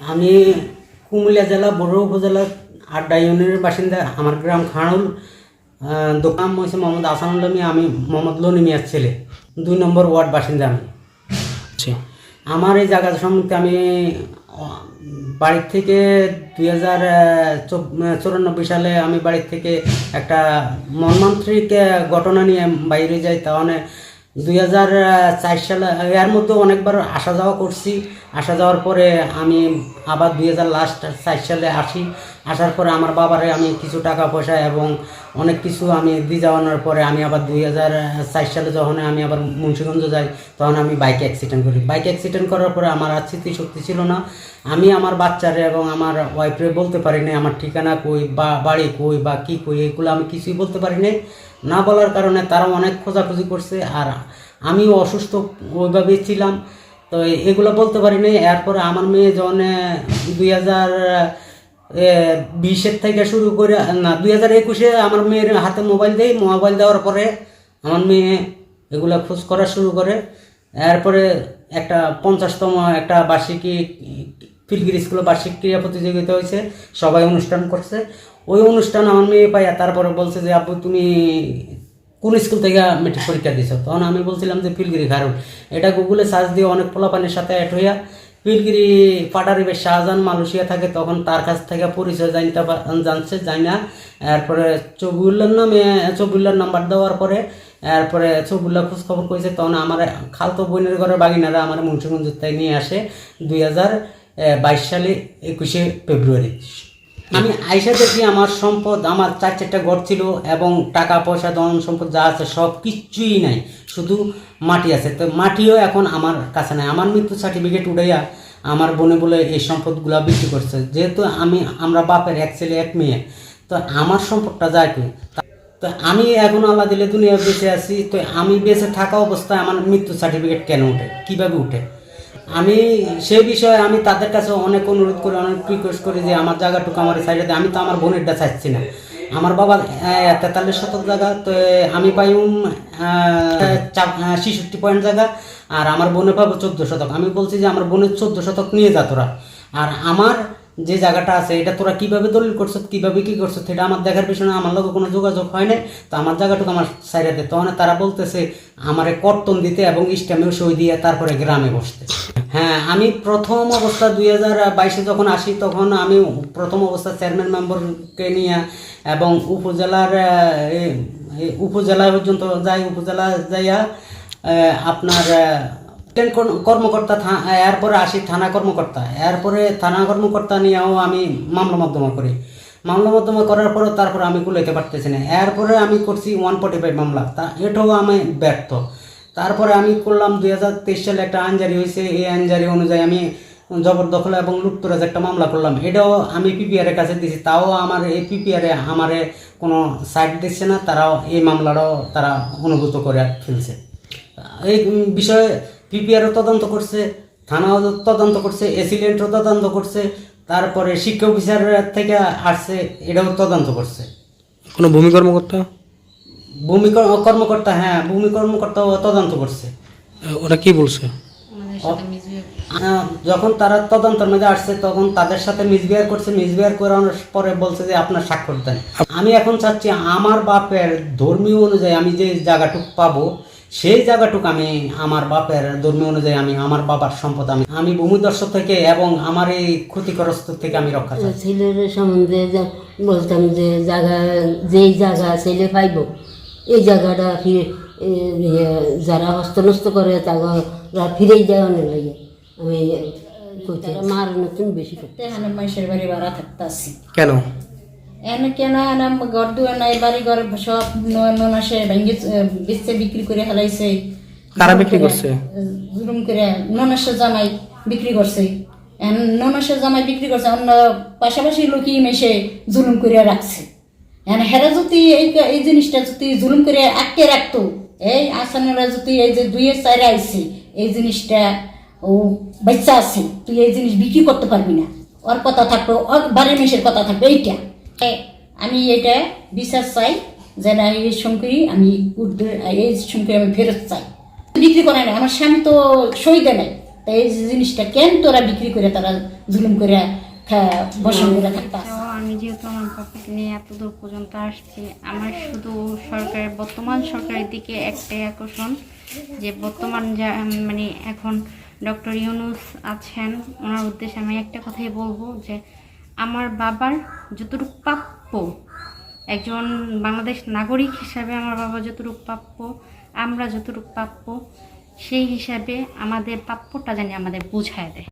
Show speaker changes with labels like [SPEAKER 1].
[SPEAKER 1] আমি কুমিল্লা জেলা বড় উপজেলার আড্ডা ইউনিয়নের বাসিন্দা আমার গ্রাম খানুল। দোকান হয়েছে মোহাম্মদ আসানুল্লাহ মিয়া আমি মোহাম্মদ লনি মিয়ার ছেলে। দুই নম্বর ওয়ার্ড বাসিন্দা আমি।
[SPEAKER 2] আচ্ছা।
[SPEAKER 1] আমার এই জায়গা সম্বন্ধে আমি বাড়ির থেকে দুই হাজার চুরানব্বই সালে আমি বাড়ির থেকে একটা মর্মান্ত্রিক ঘটনা নিয়ে বাইরে যাই তাহলে দুই হাজার চার সালে, এর মধ্যে অনেকবার আসা যাওয়া করছি। আসা যাওয়ার পরে আমি আবার দুই হাজার লাস্ট চার সালে আসি। আসার পরে আমার বাবারে আমি কিছু টাকা পয়সা এবং অনেক কিছু আমি দিয়ে যাওয়ানোর পরে আমি আবার দুই হাজার চার সালে যখন আমি আবার মুন্সিগঞ্জ যাই, তখন আমি বাইক অ্যাক্সিডেন্ট করি। বাইক অ্যাক্সিডেন্ট করার পরে আমার আর স্মৃতি শক্তি ছিল না। আমি আমার বাচ্চারে এবং আমার ওয়াইফরে বলতে পারি আমার ঠিকানা কই, বা, বাড়ি কই, বা কী কই, এগুলো আমি কিছুই বলতে পারি না বলার কারণে তারা অনেক খোঁজাখুঁজি করছে আর আমিও অসুস্থ ওইভাবে ছিলাম। তো এগুলো বলতে পারি নাই এরপরে আমার মেয়ে যখন দুই হাজার বিশের থেকে শুরু করে, না, দুই হাজার একুশে আমার মেয়ের হাতে মোবাইল দেয় মোবাইল দেওয়ার পরে আমার মেয়ে এগুলো খোঁজ করা শুরু করে। এরপরে একটা পঞ্চাশতম একটা বার্ষিকী ফিলগিরি স্কুলে বার্ষিক ক্রীড়া প্রতিযোগিতা হয়েছে, সবাই অনুষ্ঠান করছে। ওই অনুষ্ঠান আমার মেয়ে পাইয়া তারপরে বলছে যে, আব্বু, তুমি কোন স্কুল থেকে মেট্রিক পরীক্ষা দিছো? তখন আমি বলছিলাম যে, ফিলগিরি খারুন এটা গুগলে সার্চ দিয়ে অনেক পোলাপানের সাথে অ্যাড হইয়া পিলগিরি পাটারিবে শাহজাহান মালয়েশিয়া থাকে, তখন তার কাছ থেকে পরিচয় জানতে জানছে যাই না। এরপরে চবিউল্লার নামে চবিউল্লার নাম্বার দেওয়ার পরে, এরপরে চবিউল্লা খোঁজ খবর করেছে তখন আমার খালতো বোনের ঘরের বাগিনারা আমার মুন্সিগঞ্জ থেকে নিয়ে আসে। দুই হাজার বাইশ সালে একুশে ফেব্রুয়ারি। আমি আইসা দেখি আমার সম্পদ, আমার চার চারটা ঘর ছিল এবং টাকা, পয়সা, ধন সম্পদ যা আছে সব কিছুই নাই। শুধু মাটি আছে। তো মাটিও এখন আমার কাছে নাই। আমার মৃত্যু সার্টিফিকেট উঠাইয়া আমার বোনে বলে এই সম্পদগুলা বিক্রি করছে। যেহেতু আমি, আমরা বাপের এক ছেলে, এক মেয়ে, তো আমার সম্পদটা যায় কি তো আমি এখন আল্লাহ দিলে দুনিয়া বেঁচে আছি। তো আমি বেঁচে থাকা অবস্থায় আমার মৃত্যু সার্টিফিকেট কেন উঠে? কীভাবে উঠে? আমি সেই বিষয়ে আমি তাদের কাছে অনেক অনুরোধ করি, অনেক রিকোয়েস্ট করি যে আমার জায়গাটুকু আমার সাইডে আমি তো আমার বোনেরটা চাইছি না। আমার বাবা তেতাল্লিশ শতক জায়গা, তো আমি পাইম ছিষট্টি পয়েন্ট জায়গা, আর আমার বোনে পাবো চোদ্দ শতক। আমি বলছি যে আমার বোনের চোদ্দ শতক নিয়ে যা তোরা। আর আমার যে জায়গাটা আছে, এটা তোরা কীভাবে দলিল করছ, কীভাবে কি করছ, সেটা আমার দেখার পিছনে আমার লোক কোনো যোগাযোগ হয় নাই। তো আমার জায়গাটুকু আমার সাইডে তখন তারা বলতেছে, আমারে কর্তন দিতে এবং ইস্টামেও সই দিয়ে তারপরে গ্রামে বসতে। হ্যাঁ আমি প্রথম অবস্থা দুই হাজার বাইশে যখন আসি, তখন আমি প্রথম অবস্থা চেয়ারম্যান মেম্বারকে নিয়ে এবং উপজেলার উপজেলা পর্যন্ত যাই, উপজেলা যাইয়া আপনার কর্মকর্তা এরপরে আসি, থানা কর্মকর্তা। এরপরে থানা কর্মকর্তা নিয়েও আমি মামলা মধ্যমা করি। মামলা মধ্যমা করার পরে তারপরে আমি কুলাইতে পারতেছি না। এরপরে আমি করছি ওয়ান ফর্টি ফাইভ মামলা। তা, এটাও আমি ব্যর্থ। তারপরে আমি করলাম দুই হাজার তেইশ সালে একটা আইনজারি হয়েছে। এই আইনজারি অনুযায়ী আমি জবরদখল এবং লুপ্তরাজ একটা মামলা করলাম। এটাও আমি পিপিআরের কাছে দিয়েছি। তাও আমার এই পিপিআরে আমারে কোনো সাইড দিচ্ছে না। তারাও এই মামলাটাও তারা অনুভূত করে ফেলছে। এই বিষয়ে পিপিআরও তদন্ত করছে, থানাও তদন্ত করছে, এসিলেন্টও তদন্ত করছে, তারপরে শিক্ষা অফিসার থেকে আসছে, এটাও তদন্ত করছে।
[SPEAKER 2] কোনো ভূমি কর্মকর্তা?
[SPEAKER 1] ভূমি কর্মকর্তা হ্যাঁ ভূমি কর্মকর্তাও তদন্ত করছে।
[SPEAKER 2] ওরা কি বলছে?
[SPEAKER 1] যখন তারা তদন্তের মধ্যে আসছে তখন তাদের সাথে মিসবিহার করছে। মিসবিহার করানোর পরে বলছে যে আপনার স্বাক্ষর দেন। আমি এখন চাচ্ছি আমার বাপের ধর্মীয় অনুযায়ী আমি যে জায়গাটুক পাবো সেই জায়গাটুক আমি আমার বাপের ধর্মীয় অনুযায়ী আমি আমার বাবার সম্পদ আমি আমি ভূমিদর্শ থেকে এবং আমার এই ক্ষতিগ্রস্ত থেকে আমি রক্ষা চাই।
[SPEAKER 3] ছেলের সম্বন্ধে যা- বলতাম যে জায়গা যেই জায়গা ছেলে পাইব এই জায়গাটা ফিরে ইয়ে, যারা হস্তনস্ত করে তারা ফিরেই দেওয়ানোর লাগে। আমি মার নতুন বেশি করতে
[SPEAKER 4] মানুষের বাড়ি ভাড়া থাকতেছি
[SPEAKER 2] কেন?
[SPEAKER 4] এনে কেন এনে ঘর দুয়ার নাই বাড়ি ঘর সব ননাসে ভেঙে বেচতে বিক্রি করে হেলাইছে।
[SPEAKER 2] কারা বিক্রি করছে?
[SPEAKER 4] জুলুম করে ননাসে জামাই বিক্রি করছে। এন ননাসে জামাই বিক্রি করছে অন্য পাশাপাশি লোকই মেশে জুলুম করে রাখছে। এন হেরা যদি এই এই জিনিসটা যদি জুলুম করে আটকে রাখতো এই আসানেরা যদি এই যে দুইয়ের চারে আইছে এই জিনিসটা ও বাচ্চা আছে তুই এই জিনিস বিক্রি করতে পারবি না ওর কথা থাকবে ওর বাড়ির মেশের কথা থাকবে এইটা আমি এটা বিশ্বাস চাই যে না এই শঙ্করি আমি উর্দু এই শঙ্করি আমি ফেরত চাই বিক্রি করে না আমার স্বামী তো সই দেয় নাই তাই এই জিনিসটা কেন তোরা বিক্রি করে তারা জুলুম করে বসন করে থাকতা
[SPEAKER 5] বাবাকে নিয়ে এত দূর পর্যন্ত আসছি। আমার শুধু সরকারের বর্তমান সরকারের দিকে একটাই আকর্ষণ যে বর্তমান যা মানে এখন ডক্টর ইউনুস আছেন, ওনার উদ্দেশ্যে আমি একটা কথাই বলব যে আমার বাবার যতটুকু প্রাপ্য, একজন বাংলাদেশ নাগরিক হিসাবে আমার বাবা যতটুকু প্রাপ্য, আমরা যতটুকু প্রাপ্য, সেই হিসাবে আমাদের প্রাপ্যটা জানি আমাদের বুঝায় দেয়।